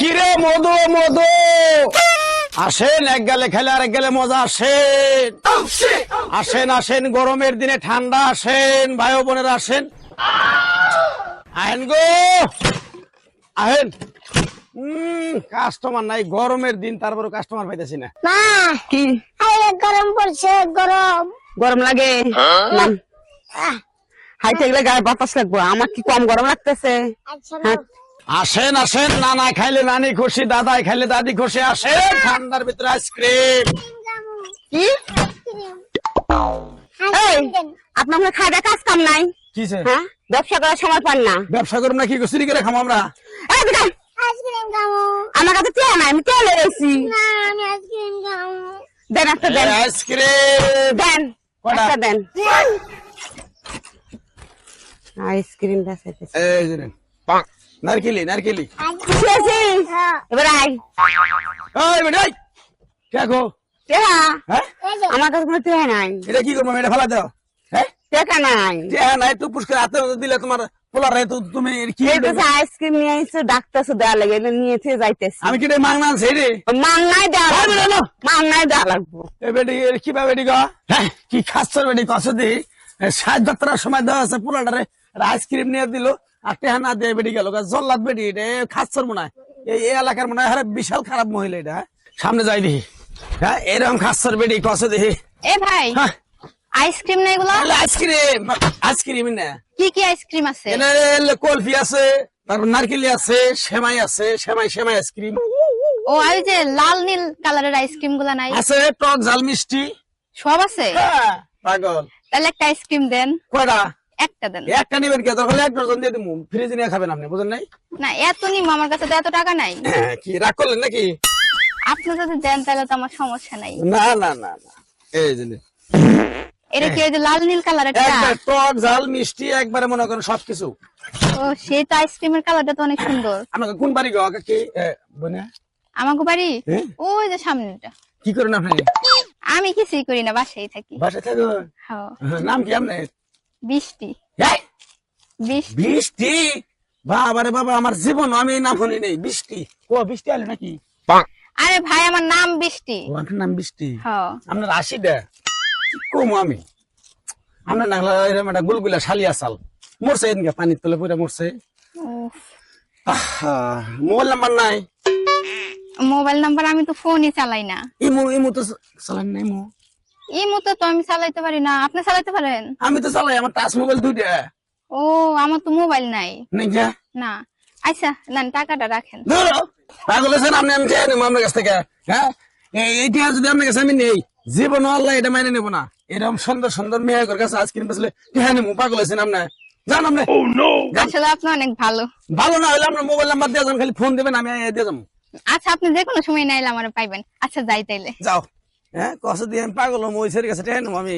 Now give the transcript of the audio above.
কিরে মধু মধু? আসেন এক গেলে খেলে আরেক গেলে মজা আসেন। আসেন আসেন গরমের দিনে ঠান্ডা আসেন ভাই বোনেরা আসেন। আহেন গো। আহেন। কাস্টমার নাই গরমের দিন তারপরে কাস্টমার পাইতেছি না। কি? গরম পড়ছে গরম। গরম লাগে? হাইতে গেলে গায়ে বাতাস লাগবো আমার কি কম গরম লাগতেছে? আচ্ছা হ্যাঁ। আসেন আসেন নানা খাইলে নানি খুশি দাদাই খাইলে দাদি খুশি আসেন ঠান্ডার ভিতরে আইসক্রিম। কি? আপনার মনে খাই কাজ কাম নাই? হ্যাঁ ব্যবসা করার সময় পান না। ব্যবসা করুন না কি চুরি করে খামো আমরা। আমার কাছে টিয়া নাই আমি টিয়া লেগেছি না আমি আইসক্রিম খাব দেন একটা দেন। আইসক্রিম। দেন একটা দেন। আইসক্রিম দেখাইতেছে। এই। নারকেলি নারকেলি খুশি আছিস হ্যাঁ এবার আয় এই বেটা এই। কে গো টিয়া হ্যাঁ এই যে আমার কাছে কোনো টিয়া নাই এটা কি করব এটা ফেলা দাও হ্যাঁ টেকা নাই যে নাই তো পুষ্কার হাতে দিলে তোমার পোলার তো তুমি কি আইসক্রিম নিয়ে দেওয়া লাগে এটা যাইতেছি আমি কি রে মাংনা আনছি দেওয়া লাগবো দেওয়া এ বেটি এর কি বা বেটি গো হ্যাঁ কি খাচ্ছর বেটি কস দি সাত যাত্রার সময় দেওয়া আছে পোলাটারে আইসক্রিম নিয়ে দিল আর টেহা না দিয়ে বেটি গেল জল্লাদ বেটি এটা খাচ্ছর মনে হয়। এই এলাকার মনে হয় বিশাল খারাপ মহিলা এটা হ্যাঁ? সামনে যাই দেখি। হ্যাঁ এরকম খাচ্ছর বেটি দেখি। এ ভাই হ্যাঁ। আইসক্রিম না এগুলো? আইসক্রিম আইসক্রিম না। কি কি আইসক্রিম আছে? কলফি আছে তারপর নারকেলি আছে সেমাই আছে সেমাই সেমাই আইসক্রিম। ও আর যে লাল নীল কালারের আইসক্রিমগুলা নাই? আছে টক ঝাল মিষ্টি। সব আছে? হ্যাঁ, পাগল। তাহলে একটা আইসক্রিম দেন। কয়টা? একটা দেন একটা নিবেন কে? তখন এক ডজন দিয়ে দিবো ফ্রিজ নিয়ে খাবেন আপনি বুঝেন নাই? না এত নিম আমার কাছে তো এত টাকা নাই। হ্যাঁ, কি রাগ করলেন নাকি? আপনি যদি দেন তাহলে তো আমার সমস্যা নাই। না না না না। এই যে এটা কি যে লাল নীল একবার টক ঝাল মিষ্টি একবারে মনে করেন সবকিছু। ও সেই তো আইসক্রিমের কালারটা তো অনেক সুন্দর। আমাকে কোন বাড়ি গো? আগে কি? আমাকে বাড়ি? হ্যাঁ? ওই যে সামনেটা। কি করেন আপনি? আমি কিছুই করি না বাসায় থাকি। বাসা থাকো হ্যাঁ নাম কি আপনার? বৃষ্টি। বৃষ্টি। বৃষ্টি? বাবা রে বাবা আমার জীবন আমি নাম শুনি নেই বৃষ্টি। ও বৃষ্টি আলে নাকি? আরে ভাই আমার নাম বৃষ্টি। ও আপনার নাম বৃষ্টি? হ্যাঁ আপনার আশিটা কম আমি? আপনার নাগলা এরকম একটা গুলগুলা শালিয়া চাল। মরছে পানির তলে পড়ে মরছে। মোবাইল নাম্বার নাই? মোবাইল নাম্বার আমি তো ফোনই চালাই না। ইমু ইমু তো চালান নাই ইমু। এই মতো তো আমি চালাইতে পারি না। আপনি চালাইতে পারেন? আমি তো চালাই আমার টাচ মোবাইল দুইটা। ও আমার তো মোবাইল নাই। নাই যা না। আচ্ছা না টাকাটা রাখেন। ধরো পাগল আছেন আপনি আমি চেয়ে নেব আপনার কাছ থেকে হ্যাঁ? এই- এইটা যদি আপনার কাছে আমি নেই জীবন আল্লাহ এটা মাইনে নেব না। এরকম সুন্দর সুন্দর মেয়ের কাছে আইসক্রিম বেসলে হ্যাঁ নেব পাগল আছেন আপনার জান আপনি। আসলে আপনি অনেক ভালো। ভালো না হলে আপনার মোবাইল নাম্বার দিয়ে যান খালি ফোন দেবেন আমি দিয়ে যাব। আচ্ছা আপনি যে কোনো সময় নাইলে আমার পাইবেন। আচ্ছা যাই তাইলে। যাও। হ্যাঁ কষ্ট দিয়ে আমি পাগল হম ওই ছেড়ে গেছে টেন আমি।